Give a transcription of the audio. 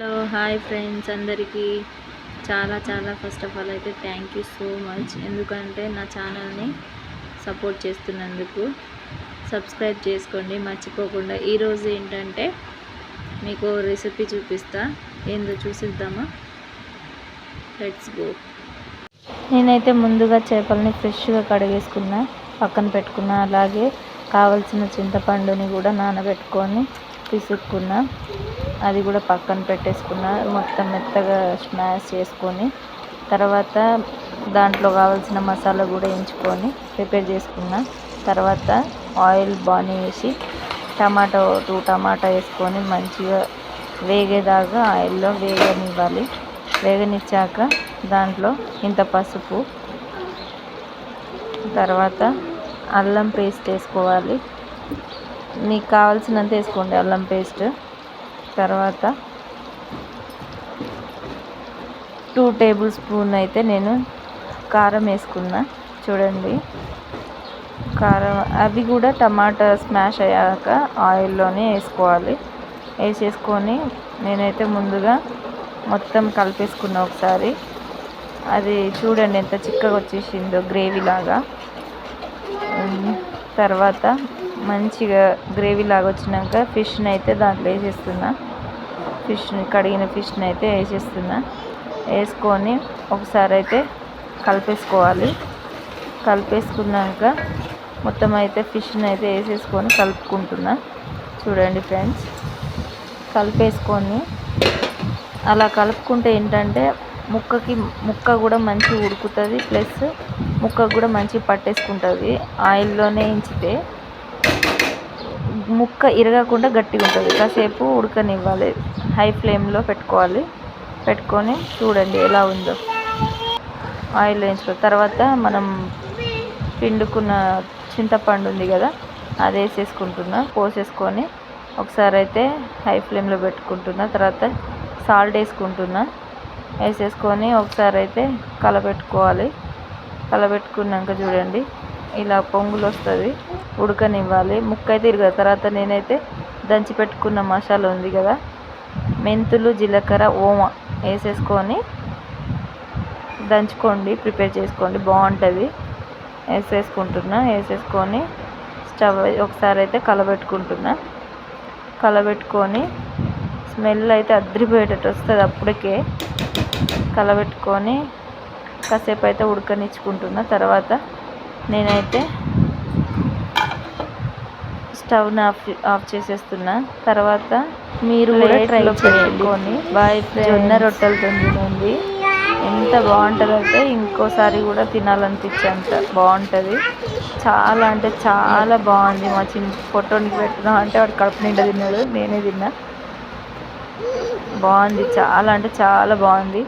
Hello hi friends అందరికీ. చాలా చాలా ఫస్ట్ ఆఫ్ ఆల్ అయితే థ్యాంక్ యూ సో మచ్. ఎందుకంటే నా ఛానల్ని సపోర్ట్ చేస్తున్నందుకు సబ్స్క్రైబ్ చేసుకోండి మర్చిపోకుండా. ఈరోజు ఏంటంటే మీకు రెసిపీ చూపిస్తా. ఏందో చూసిద్దామా? లెట్స్ గో నేనైతే ముందుగా చేపల్ని ఫ్రెష్గా కడిగేసుకున్నా పక్కన పెట్టుకున్నా. అలాగే కావలసిన చింతపండుని కూడా నానబెట్టుకొని పిసుక్కున్నా. అది కూడా పక్కన పెట్టేసుకున్న మొత్తం మెత్తగా స్మాష్ చేసుకొని తర్వాత దాంట్లో కావాల్సిన మసాలా కూడా ఎంచుకొని ప్రిపేర్ చేసుకున్న. తర్వాత ఆయిల్ బాగా వేసి టమాటో టూ టమాటా వేసుకొని మంచిగా వేగేదాకా ఆయిల్లో వేగనివ్వాలి. వేగనిచ్చాక దాంట్లో ఇంత పసుపు తర్వాత అల్లం పేస్ట్ వేసుకోవాలి. మీకు కావాల్సినంత వేసుకోండి అల్లం పేస్ట్. తర్వాత టూ టేబుల్ స్పూన్ అయితే నేను కారం వేసుకున్నా. చూడండి. కారం అవి కూడా టమాటా స్మాష్ అయ్యాక ఆయిల్లోనే వేసుకోవాలి. వేసేసుకొని నేనైతే ముందుగా మొత్తం కలిపేసుకున్నా ఒకసారి. అది చూడండి ఎంత చిక్కగా వచ్చేసిందో గ్రేవీ లాగా. తర్వాత మంచిగా గ్రేవీ లాగా వచ్చినాక ఫిష్ని అయితే దాంట్లో వేసేస్తున్నా. ఫిష్ని కడిగిన ఫిష్ని అయితే వేసేస్తున్నా. వేసుకొని ఒకసారి అయితే కలిపేసుకోవాలి. కలిపేసుకున్నాక మొత్తం అయితే ఫిష్ని అయితే వేసేసుకొని కలుపుకుంటున్నా. చూడండి ఫ్రెండ్స్. కలిపేసుకొని అలా కలుపుకుంటే ఏంటంటే ముక్కకి ముక్క కూడా మంచిగా ఉడుకుతుంది. ప్లస్ ముక్కకు కూడా మంచిగా పట్టేసుకుంటుంది. ఆయిల్లోనే ఇంచితే ముక్క ఇరగకుండా గట్టిగా ఉంటుంది. కాసేపు ఉడకనివ్వాలి. హై ఫ్లేమ్లో పెట్టుకోవాలి. పెట్టుకొని చూడండి ఎలా ఉందో. ఆయిల్ వేయించుకో. తర్వాత మనం పిండుకున్న చింతపండు ఉంది కదా అది వేసేసుకుంటున్నా. పోసేసుకొని ఒకసారి అయితే హై ఫ్లేమ్లో పెట్టుకుంటున్నా. తర్వాత సాల్ట్ వేసుకుంటున్నా. వేసేసుకొని ఒకసారి అయితే కలపెట్టుకోవాలి కలపెట్టుకున్నాక చూడండి ఇలా పొంగులు వస్తుంది. ఉడకనివ్వాలి. ముక్క అయితే ఇరగదు. తర్వాత నేనైతే దంచి పెట్టుకున్న మసాలా ఉంది కదా మెంతులు జీలకర్ర ఓమ వేసేసుకొని దంచుకోండి ప్రిపేర్ చేసుకోండి. బాగుంటుంది. వేసేసుకుంటున్నా. వేసేసుకొని స్టవ్ ఒకసారి అయితే కలబెట్టుకుంటున్నా. కలబెట్టుకొని స్మెల్ అయితే అద్రిపోయేటట్టు వస్తుంది అప్పటికే కలబెట్టుకొని కాసేపు అయితే ఉడకనిచ్చుకుంటున్న. తర్వాత నేనైతే స్టవ్ని ఆఫ్ ఆఫ్ చేసేస్తున్నా. తర్వాత మీరు కూడా ట్రై చేసుకొని బాయ్ జొన్న రొట్టెలతో తినండి. ఎంత బాగుంటుంది అంటే ఇంకోసారి కూడా తినాలనిపించేంత బాగుంటుంది. చాలా అంటే చాలా బాగుంది. మా చిన్న ఫోటోనికి పెట్టినా అంటే వాడు కడుపు నిండా తిన్నాడు. నేనే తిన్నా. బాగుంది. చాలా అంటే చాలా బాగుంది.